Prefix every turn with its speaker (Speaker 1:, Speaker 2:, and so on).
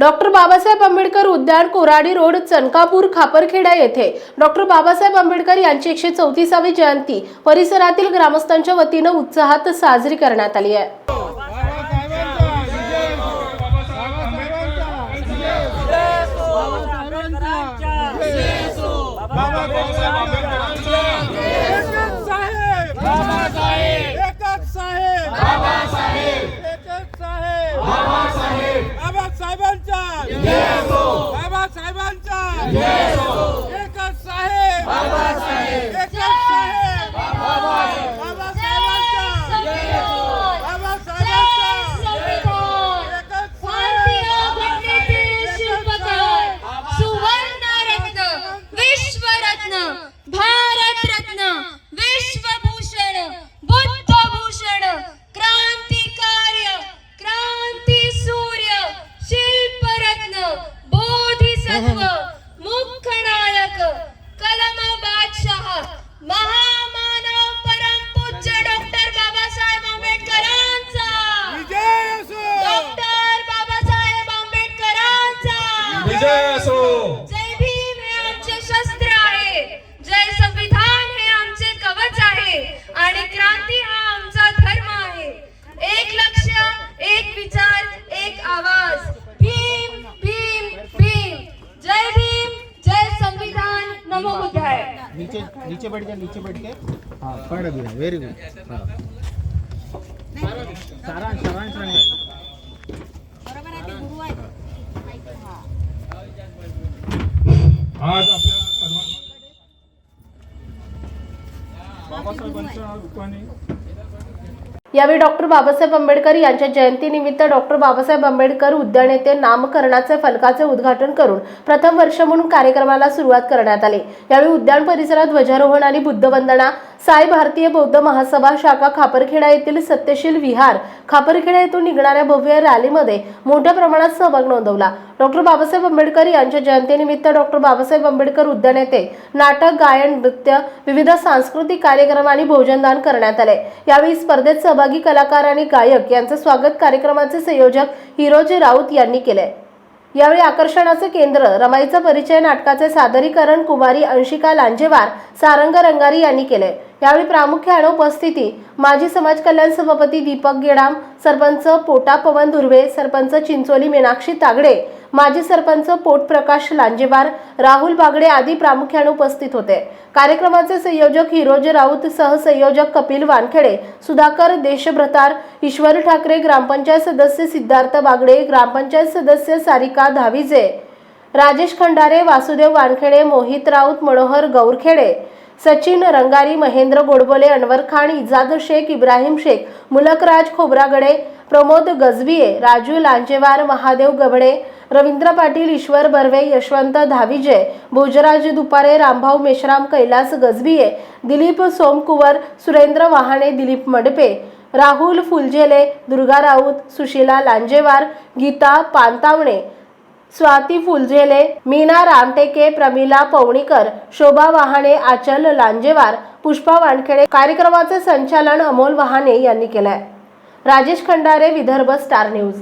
Speaker 1: Doctor Babasaheb Ambedkar उद्यान Koradi road चनकापूर Khaparkheda येथे. Doctor Babasaheb Ambedkar यांची एकशे चौतीसावी जयंती परिसरातील ग्रामस्थांच्या वतीनं उत्साहात साजरी करण्यात आली आहे.
Speaker 2: बाबा Yes,
Speaker 3: नीचे नीचे बैठ जा नीचे बैठ के। हाँ पढ़ भी वेरी गुड हाँ। सारांश सारांश.
Speaker 4: आज आपल्या बाबासाहेबांच्या रूपाने।
Speaker 1: यावेळी डॉक्टर बाबासाहेब आंबेडकर यांच्या जयंतीनिमित्त डॉक्टर बाबासाहेब आंबेडकर उद्यान येथे नामकरणाचे फलकाचे उद्घाटन करून प्रथम वर्ष म्हणून कार्यक्रमाला सुरुवात करण्यात आली. यावेळी उद्यान परिसरात ध्वजारोहण आणि बुद्धवंदना साई भारतीय बौद्ध महासभा शाखा खापरखेडा येथील सत्यशील विहार खापरखेडा येथून निघणाऱ्या भव्य रॅलीमध्ये मोठ्या प्रमाणात सहभाग नोंदवला. डॉक्टर बाबासाहेब आंबेडकर यांच्या जयंतीनिमित्त डॉक्टर बाबासाहेब आंबेडकर उद्यान येथे नाटक गायन नृत्य विविध सांस्कृतिक कार्यक्रम आणि भोजनदान करण्यात आले. यावेळी स्पर्धेत सहभागी कलाकार आणि गायक यांचे स्वागत कार्यक्रमाचे संयोजक हिरोजी राऊत यांनी केले. यावेळी आकर्षणाचे केंद्र रमाईचा परिचय नाटकाचे सादरीकरण कुमारी अंशिका लांजेवार सारंग रंगारी यांनी केले. यावेळी प्रामुख्याने उपस्थिती माजी समाज कल्याण सभापती दीपक गेडाम सरपंच पोटा पवन धुर्वे सरपंच चिंचोली मीनाक्षी तागडे माजी सरपंच पोट प्रकाश लांजेवार राहुल बागडे आदी प्रामुख्याने उपस्थित होते. कार्यक्रमाचे संयोजक हिरोज राऊत सहसंयोजक कपिल वानखेडे सुधाकर देशभ्रतार ईश्वर ठाकरे ग्रामपंचायत सदस्य सिद्धार्थ बागडे ग्रामपंचायत सदस्य सारिका धाविजे राजेश खंडारे वासुदेव वानखेडे मोहित राऊत मनोहर गौरखेडे सचिन रंगारी महेंद्र गोडबोले अनवर खान इजाद शेख इब्राहिम शेख मुलकराज खोब्रागडे प्रमोद गजबिये राजू लांजेवार महादेव गभडे रवींद्र पाटील ईश्वर बर्वे यशवंत धाविजय भोजराज दुपारे रामभाऊ मेश्राम कैलास गजबिये दिलीप सोमकुवर सुरेंद्र वहाणे दिलीप मडपे राहुल फुलझेले दुर्गा राऊत सुशीला लांजेवार गीता पानतावणे स्वाती फुलझेले मीना रामटेके प्रमिला पवणीकर शोभा वहाणे आचल लांजेवार पुष्पा वानखेडे कार्यक्रमाचे संचालन अमोल वहाणे यांनी केलंय. Rajesh Khandare Vidarbha star news.